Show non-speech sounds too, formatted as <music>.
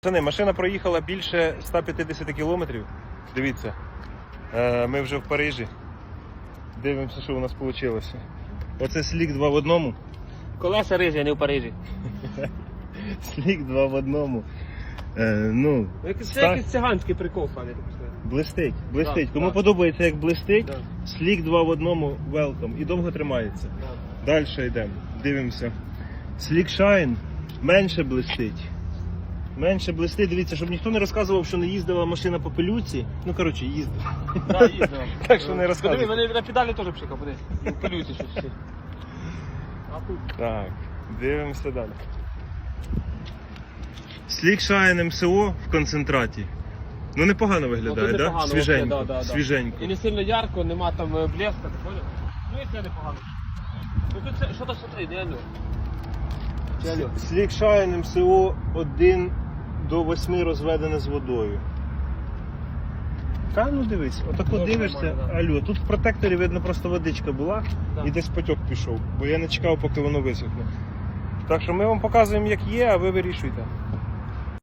Пацани, машина проїхала більше 150 кілометрів. Дивіться, е, ми вже в Парижі. Дивимося, що у нас вийшло. Оце слік 2 в одному. Колеса рижі, а не в Парижі. <laughs> Слік 2 в одному. Е, ну, Це ста- якийсь циганський прикол, пане. блистить, блистить. Так, Кому так. подобається, як блистить, Да. слік 2 в одному, welcome. І довго тримається. Далі йдемо. Дивимося. Слік Shine менше блистить. Менше блистить. Дивіться, щоб ніхто не розказував, що не їздила машина по пилюці. Ну, коротше, їздила. Да, їздив. <laughs> Так що не розказуй. Подиви, мене на педалі теж пшикав, подиви. Полюйте щось всі. Так, дивимося далі. Слік Shine МСО в концентраті. Ну непогано виглядає, Ну, тут да? Свіженько. да, да, да. Свіженько. І не сильно ярко, нема там е, блеска, ти понял? Ну і це непогано. Ну тут це, що то смотри, не алло. Чи алло? Слік Shine МСО 1 до 8 розведене з водою. Та ну дивись, отако Дуже дивишся, нормально, да. алло, тут в протекторі видно просто водичка була Да. і десь потік пішов, бо я не чекав, поки воно висохне. Так що ми вам показуємо, як є, а ви вирішуйте.